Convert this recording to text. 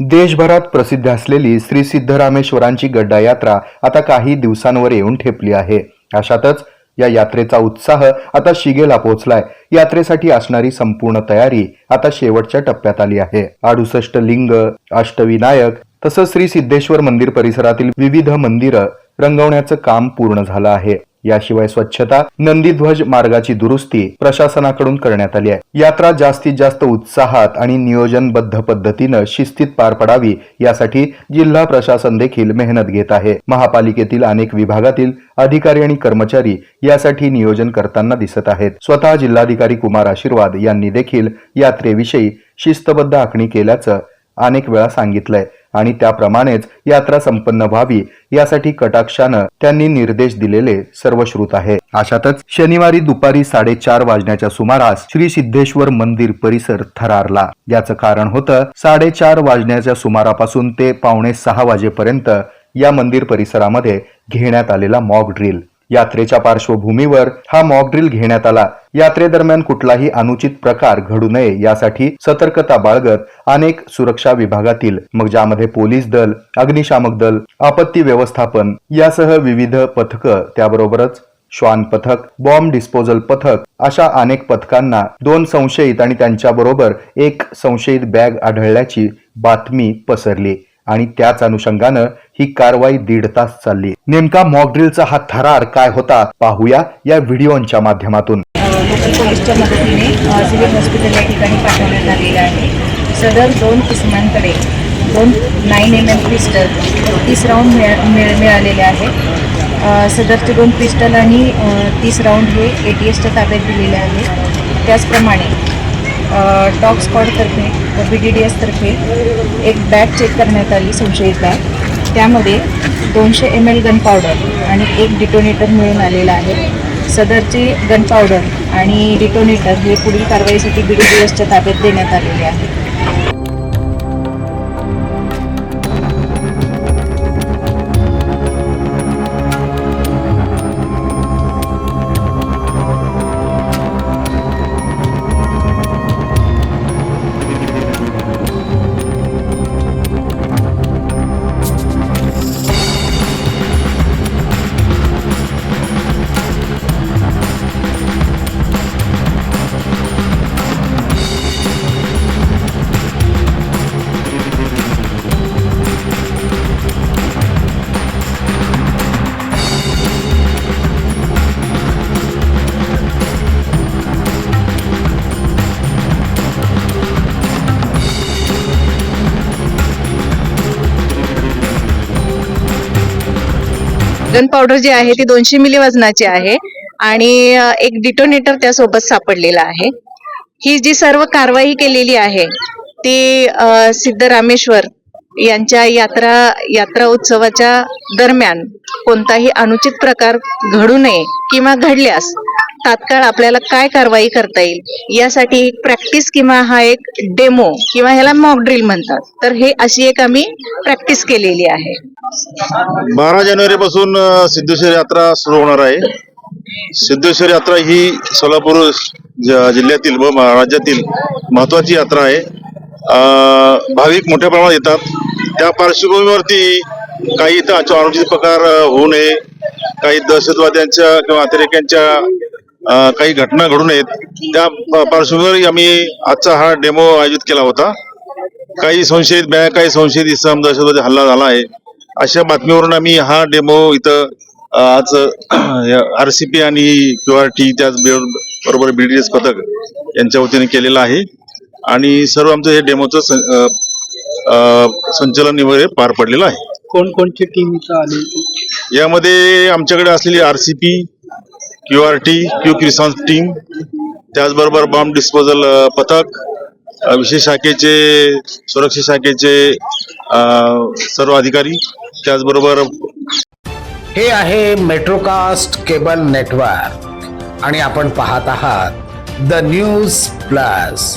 देशभरात प्रसिद्ध असलेली श्री सिद्धरामेश्वरांची गड्डा यात्रा आता काही दिवसांवर येऊन ठेपली आहे. अशातच या यात्रेचा उत्साह आता शिगेला पोहोचलाय. यात्रेसाठी असणारी संपूर्ण तयारी आता शेवटच्या टप्प्यात आली आहे. अडुसष्ट लिंग अष्टविनायक तसंच श्री सिद्धेश्वर मंदिर परिसरातील विविध मंदिरं रंगवण्याचं काम पूर्ण झालं आहे. याशिवाय स्वच्छता नंदीध्वज मार्गाची दुरुस्ती प्रशासनाकडून करण्यात आली आहे. यात्रा जास्तीत जास्त उत्साहात आणि नियोजनबद्ध पद्धतीनं शिस्तीत पार पडावी यासाठी जिल्हा प्रशासन देखील मेहनत घेत आहे. महापालिकेतील अनेक विभागातील अधिकारी आणि कर्मचारी यासाठी नियोजन करताना दिसत आहेत. स्वतः जिल्हाधिकारी कुमार आशीर्वाद यांनी देखील यात्रेविषयी शिस्तबद्ध आखणी केल्याचं अनेक वेळा सांगितलंय. आणि त्याप्रमाणेच यात्रा संपन्न व्हावी यासाठी कटाक्षानं त्यांनी निर्देश दिलेले सर्वश्रुत आहे. अशातच शनिवारी दुपारी साडेचार वाजण्याच्या सुमारास श्री सिद्धेश्वर मंदिर परिसर थरारला. याचं कारण होतं साडेचार वाजण्याच्या सुमारापासून ते पावणे सहा वाजेपर्यंत या मंदिर परिसरामध्ये घेण्यात आलेला मॉक ड्रिल यात्रेच्या पार्श्वभूमीवर हा मॉक ड्रिल घेण्यात आला. यात्रेदरम्यान कुठलाही अनुचित प्रकार घडू नये यासाठी सतर्कता बाळगत अनेक सुरक्षा विभागातील मग ज्यामध्ये पोलीस दल अग्निशामक दल आपत्ती व्यवस्थापन यासह विविध पथकं त्याबरोबरच श्वान पथक बॉम्ब डिस्पोजल पथक अशा अनेक पथकांना दोन संशयित आणि त्यांच्याबरोबर एक संशयित बॅग आढळल्याची बातमी पसरली. आणि त्याच अनुषंगानं ही कारवाई दीड तास चालली. नेमका मॉकड्रिलचा हा थरार काय होता पाहूया या व्हिडिओच्या माध्यमातून. लोकल पोलीसच्या मदतीने सिव्हिल हॉस्पिटल या ठिकाणी पाठवण्यात आलेलं आहे. सदर दोन किस्मांकडे दोन नाईन एम एम पिस्टल तीस राऊंड मिळ मिळालेले आहेत. सदरचे दोन पिस्टल आणि तीस राऊंड हे ए टी एसच्या ताब्यात दिलेले आहे त्याचप्रमाणे डॉग स्क्वॉडतर्फे बी डी डी एसतर्फे एक बॅग चेक करण्यात आली संशयित बॅग. त्यामध्ये दोनशे एम एल गन पावडर आणि एक डिटोनेटर मिळून आलेला आहे. सदरचे गन पावडर आणि डिटोनेटर हे पुढील कारवाईसाठी बी डी डी एसच्या ताब्यात देण्यात आलेले आहे. गन पावडर जी आहे ती दोनशे मिली वजनाची आहे. आणि एक डिटोनेटर त्यासोबत सापडलेला आहे. ही जी सर्व कारवाई केलेली आहे ती सिद्ध सिद्धरामेश्वर यांच्या यात्रा यात्रा उत्सवाच्या दरम्यान कोणताही अनुचित प्रकार घडू नये किंवा घडल्यास तात्काळ आपल्याला काय कारवाई करता येईल? यासाठी एक प्रॅक्टिस किंवा हा एक डेमो किंवा ह्याला मॉक ड्रिल म्हणतात. तर हे अशी एक आम्ही प्रॅक्टिस केलेली आहे. बारा जानेवारी पासून सिद्धेश्वर यात्रा सुरू होणार आहे. सिद्धेश्वर यात्रा ही सोलापूर जिल्ह्यातील व राज्यातील महत्वाची यात्रा आहे. भाविक मोठ्या प्रमाणात येतात. त्या पार्श्वभूमीवरती काही इथं अच- प्रकार होऊ नये. काही दहशतवाद्यांच्या किंवा अतिरेक्यांच्या काही घटना घडू नयेत. त्या पार्श्वभूमीवर आम्ही आजचा हा डेमो आयोजित केला होता. काही संशयित बॅग काही संशयित इसम दहशतवादी हल्ला झाला आहे. अशा बातमीवरून आम्ही हा डेमो इथं आज आर सी पी आणि क्यू आर टी त्याच बरोबर बी डी एस पथक यांच्या वतीने केलेला आहे. आणि सर्व आमचं हे डेमोचं संचलन वगैरे पार पडलेलं आहे. कोणकोणची टीम इथं आली? यामध्ये आमच्याकडे असलेली R C P Q R T Q क्रिसॉन्स team त्याचबरोबर बॉम्ब डिस्पोजल पथक विशेष शाखेचे सुरक्षा शाखेचे अ, सर्व अधिकारी त्याचबरोबर हे आहे मेट्रोकास्ट केबल नेटवर्क आणि आपण पाहत आहात the news plus